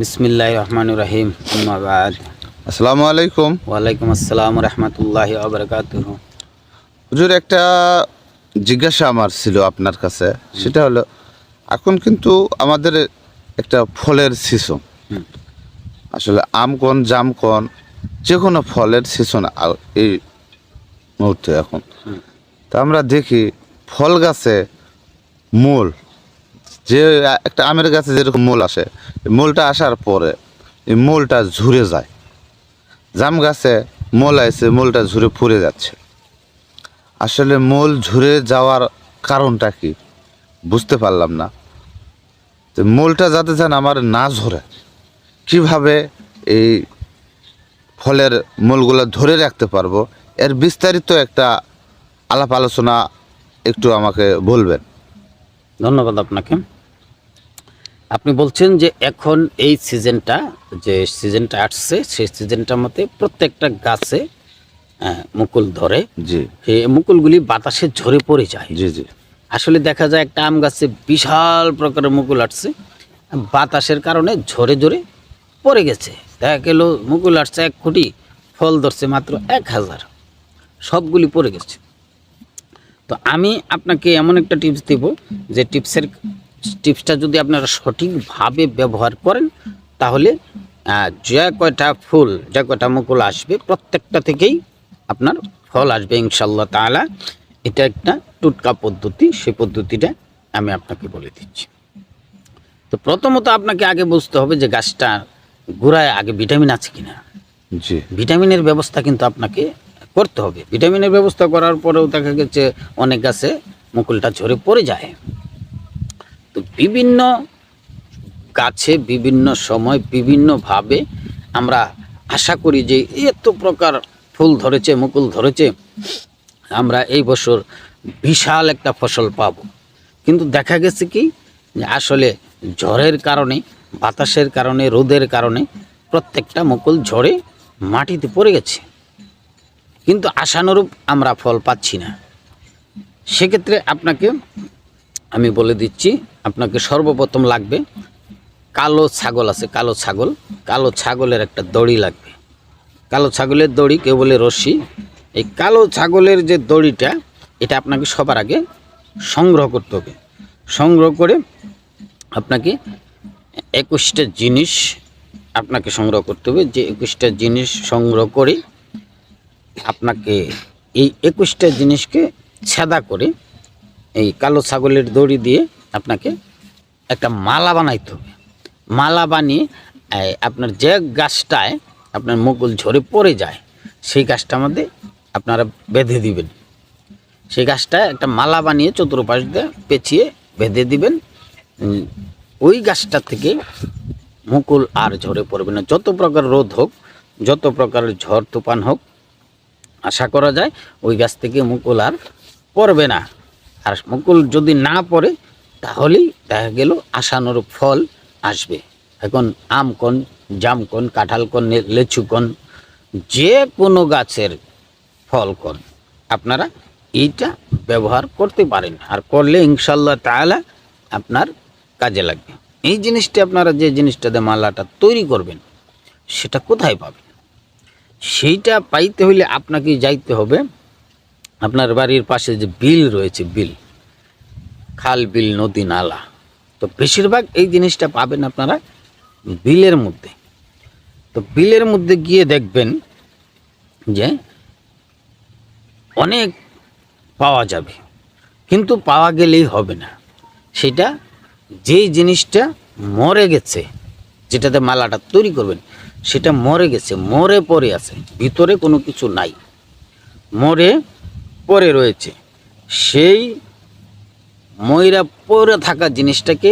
বিসমিল্লাহ রহমান রাহিম আম্মাবাদ আসসালামু আলাইকুম। ওয়ালাইকুম আসসালাম রহমতুল্লাহ আবরকাত হুজুর একটা জিজ্ঞাসা আমার ছিল আপনার কাছে। সেটা হলো এখন কিন্তু আমাদের একটা ফলের সিজন আসলে আম কোন জাম কোন যে কোনো ফলের সিজন এই মুহূর্তে এখন। তা আমরা দেখি ফল গাছে মূল যে একটা আমের গাছে যেরকম মূল আসে মূলটা আসার পরে এই মূলটা ঝুরে যায়। জাম গাছে মূল আছে মূলটা ঝুরে ফুরে যাচ্ছে। আসলে মূল ঝুরে যাওয়ার কারণটা কি? বুঝতে পারলাম না। তো মূলটা যাতে যেন আমার না ঝরে, কীভাবে এই ফলের মূলগুলো ধরে রাখতে পারব, এর বিস্তারিত একটা আলাপ আলোচনা একটু আমাকে বলবেন। ধন্যবাদ আপনাকে। আপনি বলছেন যে এখন এই সিজনটা যে সিজনটা আসছে সেই সিজনটার মধ্যে প্রত্যেকটা গাছে মুকুল ধরে। জি। মুকুলগুলি বাতাসে ঝরে পড়ে যায়। জি জি। আসলে দেখা যায় একটা আম গাছে বিশাল প্রকারের মুকুল আসছে। বাতাসের কারণে ঝরে ঝরে পড়ে গেছে। দেখা গেল মুকুল আসছে এক কোটি ফল ধরছে মাত্র এক হাজার। সবগুলি পড়ে গেছে। তো আমি আপনাকে এমন একটা টিপস দিব যে টিপসের টিপসটা যদি আপনারা সঠিকভাবে ব্যবহার করেন তাহলে যে কয়টা ফুল যে কয়টা মুকুল আসবে প্রত্যেকটা থেকেই আপনার ফল আসবে ইনশাল্লাহ তাআলা। এটা একটা টুটকা পদ্ধতি সেই পদ্ধতিটা আমি আপনাকে বলে দিচ্ছি। তো প্রথমত আপনাকে আগে বুঝতে হবে যে গাছটা গোড়ায় আগে ভিটামিন আছে কিনা। জি। ভিটামিনের ব্যবস্থা কিন্তু আপনাকে করতে হবে। ভিটামিনের ব্যবস্থা করার পরেও দেখা গেছে অনেক গাছে মুকুলটা ঝরে পড়ে যায়। বিভিন্ন গাছে বিভিন্ন সময় বিভিন্নভাবে আমরা আশা করি যে এত প্রকার ফুল ধরেছে, মুকুল ধরেছে, আমরা এই বছর বিশাল একটা ফসল পাব। কিন্তু দেখা গেছে কি আসলে ঝড়ের কারণে, বাতাসের কারণে, রোদের কারণে প্রত্যেকটা মুকুল ঝড়ে মাটিতে পড়ে গেছে। কিন্তু আশানুরূপ আমরা ফল পাচ্ছি না। সেক্ষেত্রে আপনাকে আমি বলে দিচ্ছি, আপনাকে সর্বপ্রথম লাগবে কালো ছাগল আছে, কালো ছাগল। কালো ছাগলের একটা দড়ি লাগবে। কালো ছাগলের দড়ি কেউ বলে রশ্মি। এই কালো ছাগলের যে দড়িটা, এটা আপনাকে সবার আগে সংগ্রহ করতে হবে। সংগ্রহ করে আপনাকে একুশটা জিনিস আপনাকে সংগ্রহ করতে হবে। যে একুশটা জিনিস সংগ্রহ করে আপনাকে এই একুশটা জিনিসকে ছেদা করে এই কালো ছাগলের দড়ি দিয়ে আপনাকে একটা মালা বানাইতে হবে। মালা বানিয়ে আপনার যে গাছটায় আপনার মুকুল ঝরে পড়ে যায়, সেই গাছটার মধ্যে আপনারা বেঁধে দিবেন। সেই গাছটা একটা মালা বানিয়ে চতুর্পাশ দিয়ে পেঁচিয়ে বেঁধে দিবেন। ওই গাছটা থেকে মুকুল আর ঝরে পড়বে না। যত প্রকার রোদ হোক, যত প্রকারের ঝড় তুফান হোক, আশা করা যায় ওই গাছ থেকে মুকুল আর পড়বে না। আর মুকুল যদি না পড়ে, তাহলেই দেখা গেল আশানুরূপ ফল আসবে। এখন আম কোন, জাম কোন, কাঁঠাল কোন লেচু কোন, যে কোনো গাছের ফল কোন, আপনারা এইটা ব্যবহার করতে পারেন। আর করলে ইনশাল্লাহ তাহলে আপনার কাজে লাগবে। এই জিনিসটা আপনারা যে জিনিসটাতে মালাটা তৈরি করবেন, সেটা কোথায় পাবেন? সেইটা পাইতে হইলে আপনাকে যাইতে হবে আপনার বাড়ির পাশে যে বিল রয়েছে, বিল, খাল, বিল, নদী, নালা, তো বেশিরভাগ এই জিনিসটা পাবেন আপনারা বিলের মধ্যে। তো বিলের মধ্যে গিয়ে দেখবেন যে অনেক পাওয়া যাবে, কিন্তু পাওয়া গেলেই হবে না। সেটা যেই জিনিসটা মরে গেছে, যেটাতে মালাটা তৈরি করবেন, সেটা মরে গেছে, মরে পড়ে আছে, ভিতরে কোনো কিছু নাই। মরে পড়ে রয়েছে। সেই ময়রা পরে থাকা জিনিসটাকে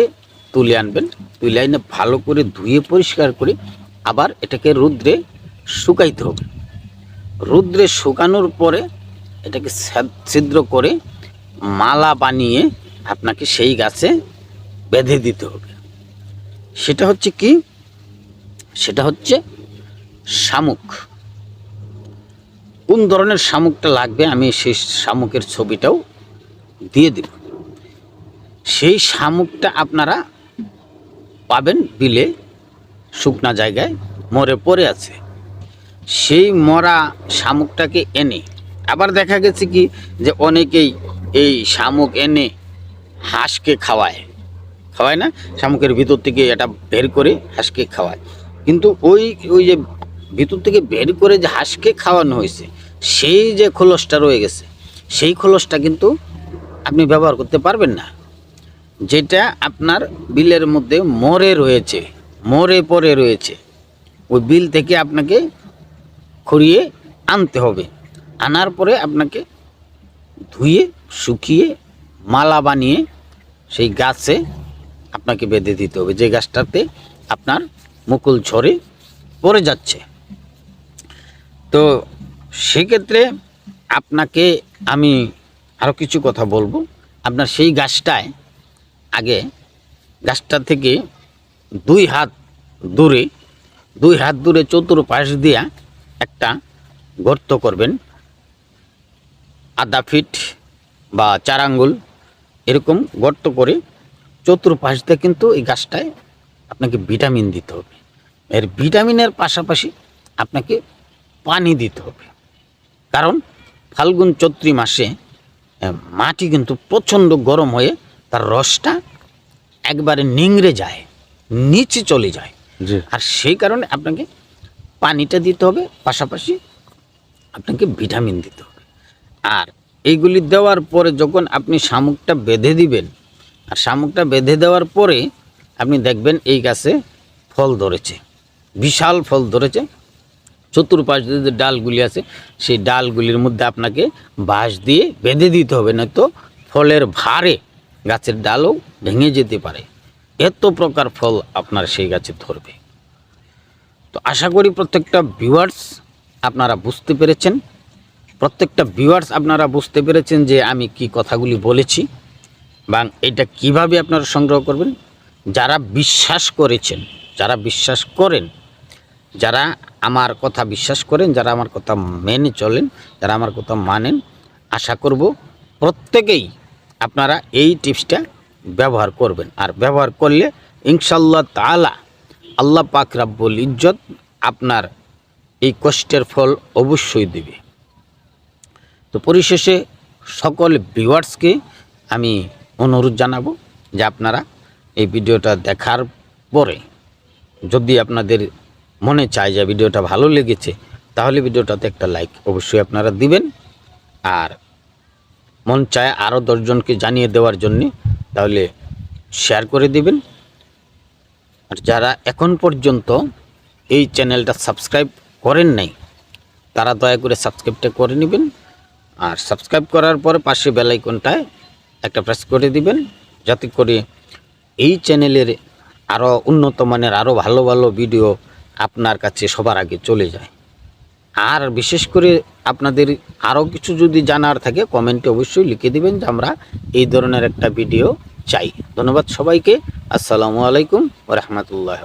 তুলে আনবেন, তুলে আনে ভালো করে ধুয়ে পরিষ্কার করে আবার এটাকে রুদ্রে শুকাইতে হবে। রুদ্রে শুকানোর পরে এটাকে ছিদ্র করে মালা বানিয়ে আপনাকে সেই গাছে বেঁধে দিতে হবে। সেটা হচ্ছে কি? সেটা হচ্ছে শামুক। কোন ধরনের শামুকটা লাগবে আমি সেই শামুকের ছবিটাও দিয়ে দেব। সেই শামুকটা আপনারা পাবেন বিলে, শুকনা জায়গায় মরে পড়ে আছে। সেই মরা শামুকটাকে এনে, আবার দেখা গেছে কি যে অনেকেই এই শামুক এনে হাঁসকে খাওয়ায়। খাওয়ায় না? শামুকের ভিতর থেকে এটা বের করে হাঁসকে খাওয়ায়। কিন্তু ওই ওই যে ভিতর থেকে বের করে যে হাঁসকে খাওয়ানো হয়েছে, সেই যে খোলসটা রয়ে গেছে, সেই খোলসটা কিন্তু আপনি ব্যবহার করতে পারবেন না। যেটা আপনার বিলের মধ্যে মরে রয়েছে, মরে পড়ে রয়েছে, ওই বিল থেকে আপনাকে খড়িয়ে আনতে হবে। আনার পরে আপনাকে ধুয়ে, শুকিয়ে, মালা বানিয়ে সেই গাছে আপনাকে বেঁধে দিতে হবে। যে গাছটাতে আপনার মুকুল ঝরে পড়ে যাচ্ছে। তো সেক্ষেত্রে আপনাকে আমি আরও কিছু কথা বলব। আপনার সেই গাছটায় আগে গাছটা থেকে দুই হাত দূরে, দুই হাত দূরে চতুর্পাশ দিয়া একটা গর্ত করবেন। আধা ফিট বা চার আঙ্গুল এরকম গর্ত করে চতুর্পাশ দিয়ে কিন্তু এই গাছটায় আপনাকে ভিটামিন দিতে হবে। এর ভিটামিনের পাশাপাশি আপনাকে পানি দিতে হবে। কারণ ফাল্গুন চৈত্রী মাসে মাটি কিন্তু প্রচণ্ড গরম হয়ে তার রসটা একবারে নিংড়ে যায় নিচে চলে যায়। আর সেই কারণে আপনাকে পানিটা দিতে হবে পাশাপাশি আপনাকে ভিটামিন দিতে হবে। আর এইগুলি দেওয়ার পরে যখন আপনি শামুকটা বেঁধে দিবেন আর শামুকটা বেঁধে দেওয়ার পরে আপনি দেখবেন এই গাছে ফল ধরেছে বিশাল ফল ধরেছে। চতুর্পাশ যে ডালগুলি আছে, সেই ডালগুলির মধ্যে আপনাকে বাঁশ দিয়ে বেঁধে দিতে হবে, নয়তো ফলের ভারে গাছের ডালও ভেঙে যেতে পারে। এত প্রকার ফল আপনার সেই গাছে ধরবে। তো আশা করি প্রত্যেকটা ভিউয়ার্স আপনারা বুঝতে পেরেছেন। প্রত্যেকটা ভিউয়ার্স আপনারা বুঝতে পেরেছেন যে আমি কি কথাগুলি বলেছি এবং এটা কীভাবে আপনারা সংগ্রহ করবেন। যারা বিশ্বাস করেছেন, যারা বিশ্বাস করেন, যারা আমার কথা বিশ্বাস করেন, যারা আমার কথা মেনে চলেন, যারা আমার কথা মানেন, আশা করব প্রত্যেকেই আপনারা এই টিপসটা ব্যবহার করবেন। আর ব্যবহার করলে ইনশাল্লাহ তাআলা আল্লাহ পাক রাব্বুল ইজ্জত আপনার এই কষ্টের ফল অবশ্যই দেবে। তো পরিশেষে সকল ভিউয়ার্সকে আমি অনুরোধ জানাব যে আপনারা এই ভিডিওটা দেখার পরে যদি আপনাদের মনে চায় যে ভিডিওটা ভালো লেগেছে, তাহলে ভিডিওটাতে একটা লাইক অবশ্যই আপনারা দিবেন। আর মন চায় আরও দশজনকে জানিয়ে দেওয়ার জন্যে, তাহলে শেয়ার করে দিবেন। আর যারা এখন পর্যন্ত এই চ্যানেলটা সাবস্ক্রাইব করেন নাই, তারা দয়া করে সাবস্ক্রাইবটা করে নেবেন। আর সাবস্ক্রাইব করার পরে পাশে বেলাইকনটায় একটা প্রেস করে দিবেন, যাতে করে এই চ্যানেলের আরও উন্নত মানের আরও ভালো ভালো ভিডিও আপনার কাছে সবার আগে চলে যায়। আর বিশেষ করে আপনাদের আরও কিছু যদি জানার থাকে, কমেন্টে অবশ্যই লিখে দিবেন যে আমরা এই ধরনের একটা ভিডিও চাই। ধন্যবাদ সবাইকে। আসসালামু আলাইকুম রহমতুল্লাহ